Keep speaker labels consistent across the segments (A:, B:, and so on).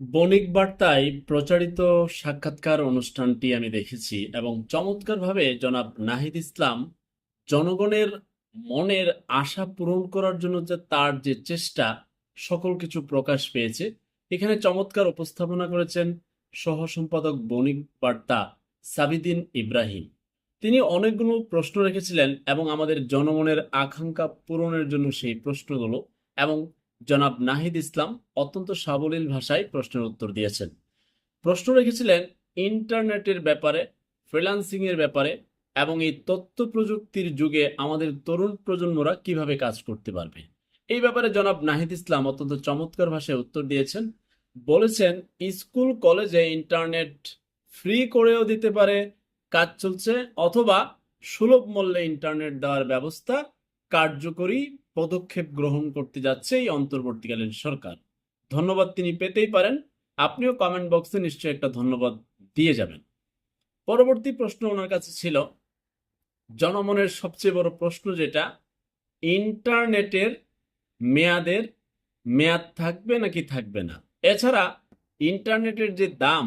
A: বণিক বার্তায় প্রচারিত সাক্ষাৎকার অনুষ্ঠানটি আমি দেখেছি এবং চমৎকারভাবে জনাব নাহিদ ইসলাম জনগণের মনের আশা পূরণ করার জন্য যে তার যে চেষ্টা, সকল কিছু প্রকাশ পেয়েছে। এখানে চমৎকার উপস্থাপনা করেছেন সহ সম্পাদক বণিক বার্তা সাবিদিন ইব্রাহিম। তিনি অনেকগুলো প্রশ্ন রেখেছিলেন এবং আমাদের জনগণের আকাঙ্ক্ষা পূরণের জন্য সেই প্রশ্নগুলো এবং জনাব নাহিদ ইসলাম অত্যন্ত সাবলীল ভাষায় প্রশ্নের উত্তর দিয়েছেন। প্রশ্ন রেখেছিলেন ইন্টারনেটের ব্যাপারে ফ্রিল্যান্সিং এর ব্যাপারে এবং এই তথ্য প্রযুক্তির যুগে আমাদের তরুণ প্রজন্মরা কীভাবে কাজ করতে পারবে। এই ব্যাপারে জনাব নাহিদ ইসলাম অত্যন্ত চমৎকার ভাষায় উত্তর দিয়েছেন। বলেছেন, স্কুল, কলেজে ইন্টারনেট ফ্রি করেও দিতে পারে, কাজ চলছে, অথবা সুলভ মূল্যে ইন্টারনেট দেওয়ার ব্যবস্থা কার্যকরী পদক্ষেপ গ্রহণ করতে যাচ্ছে এই অন্তর্বর্তীকালীন সরকার। ধন্যবাদ তিনি পেতেই পারেন। আপনিও কমেন্ট বক্সে নিশ্চয়ই একটা ধন্যবাদ দিয়ে যাবেন। পরবর্তী প্রশ্ন ওনার কাছে ছিল, জনমনের সবচেয়ে বড় প্রশ্ন যেটা, ইন্টারনেটের মেয়াদের মেয়াদ থাকবে নাকি থাকবে না? এছাড়া ইন্টারনেটের যে দাম,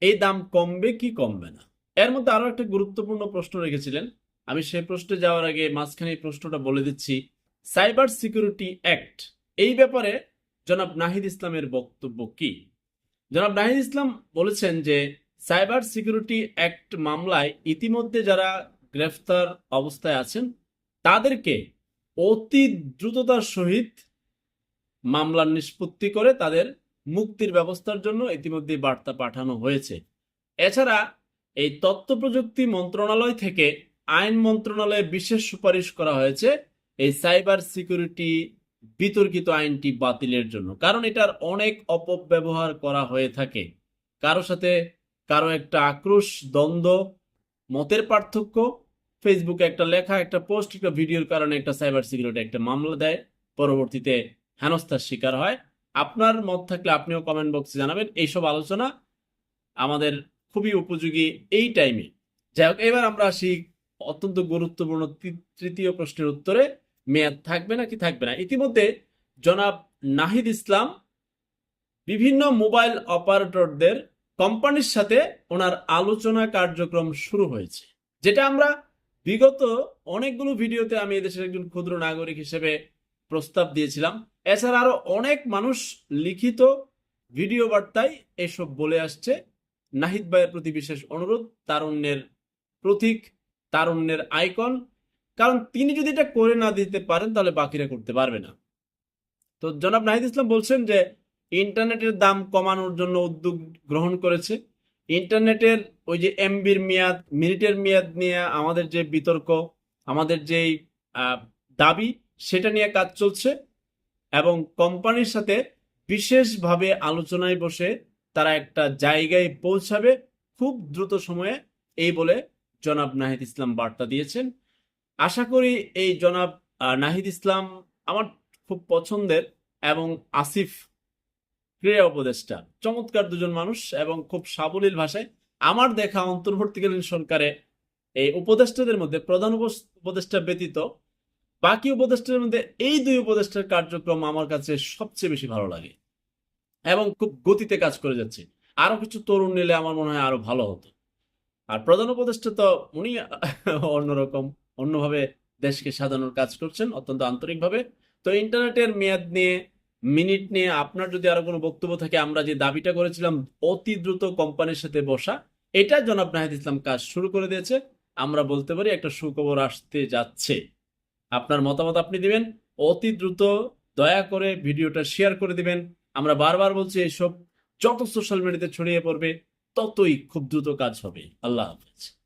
A: এই দাম কমবে কি কমবে না? এর মধ্যে আরও একটা গুরুত্বপূর্ণ প্রশ্ন রেখেছিলেন আমি সেই প্রশ্নে যাওয়ার আগে মাঝখানে এই প্রশ্নটা বলে দিচ্ছি। সাইবার সিকিউরিটি অ্যাক্ট এই ব্যাপারে জনাব নাহিদ ইসলামের বক্তব্য কি? জনাব নাহিদ ইসলাম বলেছেন যে সাইবার সিকিউরিটি অ্যাক্ট মামলায় ইতিমধ্যে যারা গ্রেফতার অবস্থায় আছেন, তাদেরকে অতি দ্রুততার সহিত মামলার নিষ্পত্তি করে তাদের মুক্তির ব্যবস্থার জন্য ইতিমধ্যে বার্তা পাঠানো হয়েছে। এছাড়া এই তথ্য প্রযুক্তি মন্ত্রণালয় থেকে আইন মন্ত্রণালয়ে বিশেষ সুপারিশ করা হয়েছে এই সাইবার সিকিউরিটি বিতর্কিত আইনটি বাতিলের জন্য। কারণ এটার অনেক অপব্যবহার করা হয়ে থাকে। কারও সাথে কারও একটা আক্রোশ, দ্বন্দ্ব, মতের পার্থক্য ফেসবুকে একটা লেখা, একটা পোস্ট, একটা ভিডিওর কারণে একটা সাইবার সিকিউরিটি একটা মামলা দেয়। পরবর্তীতে হেনস্থার শিকার হয়। আপনার মত থাকলে আপনিও কমেন্ট বক্সে জানাবেন। এইসব আলোচনা আমাদের খুবই উপযোগী এই টাইমে যাই হোক, এবার আমরা আসি অত্যন্ত গুরুত্বপূর্ণ তৃতীয় প্রশ্নের উত্তরে মেয়াদ থাকবে নাকি থাকবে না। ইতিমধ্যে জনাব নাহিদ ইসলাম বিভিন্ন মোবাইল অপারেটরদের কোম্পানির সাথে ওনার আলোচনা কার্যক্রম শুরু হয়েছে, যেটা আমরা বিগত অনেকগুলো ভিডিওতে আমি এদেশের একজন ক্ষুদ্র নাগরিক হিসেবে প্রস্তাব দিয়েছিলাম। এছাড়া আরও অনেক মানুষ লিখিত ভিডিও বার্তায় এসব বলে আসছে। নাহিদ ভাইয়ের প্রতি বিশেষ অনুরোধ, তারুণ্যের প্রতীক তারুণ্যের আইকন। কারণ তিনি যদি এটা করে না দিতে পারেন, তাহলে বাকিরা করতে পারবে না। তো জনাব নাহিদ ইসলাম বলছেন যে, ইন্টারনেটের দাম কমানোর জন্য উদ্যোগ গ্রহণ করেছে। ইন্টারনেটের ওই যে এমবির মেয়াদ, মিনিটের মেয়াদ নিয়ে আমাদের যে বিতর্ক, আমাদের যেই দাবি, সেটা নিয়ে কাজ চলছে। এবং কোম্পানির সাথে বিশেষভাবে আলোচনায় বসে তারা একটা জায়গায় পৌঁছাবে খুব দ্রুত সময়ে, এই বলে জনাব নাহিদ ইসলাম বার্তা দিয়েছেন। আশা করি এই জনাব নাহিদ ইসলাম আমার খুব পছন্দের এবং আসিফ ক্রীড়া উপদেষ্টা। চমৎকার দুজন মানুষ এবং খুব সাবলীল ভাষায় আমার দেখা অন্তর্বর্তীকালীন সরকারে এই উপদেষ্টাদের মধ্যে প্রধান উপদেষ্টা ব্যতীত বাকি উপদেষ্টাদের মধ্যে এই দুই উপদেষ্টার কার্যক্রম আমার কাছে সবচেয়ে বেশি ভালো লাগে এবং খুব গতিতে কাজ করে যাচ্ছে। আরও কিছু তরুণ নিলে আমার মনে হয় আরও ভালো হতো। আর প্রধান উপদেষ্টা তো উনি অন্যরকম, অন্যভাবে দেশকে সাজানোর কাজ করছেন অত্যন্ত আন্তরিকভাবে। তো ইন্টারনেটের মেয়াদ নিয়ে, মিনিট নিয়ে আপনার যদি আরও কোনো বক্তব্য থাকে, আমরা যে দাবিটা করেছিলাম অতি দ্রুত কোম্পানির সাথে বসা, এটা জনাব নাহিদ ইসলাম কাজ শুরু করে দিয়েছে। আমরা বলতে পারি একটা সুখবর আসতে যাচ্ছে। আপনার মতামত আপনি দিবেন, অতি দ্রুত দয়া করে ভিডিওটা শেয়ার করে দিবেন। আমরা বারবার বলছি, এইসব যত সোশ্যাল মিডিয়াতে ছড়িয়ে পড়বে ততই খুব দ্রুত কাজ হবে। আল্লাহ হাফেজ।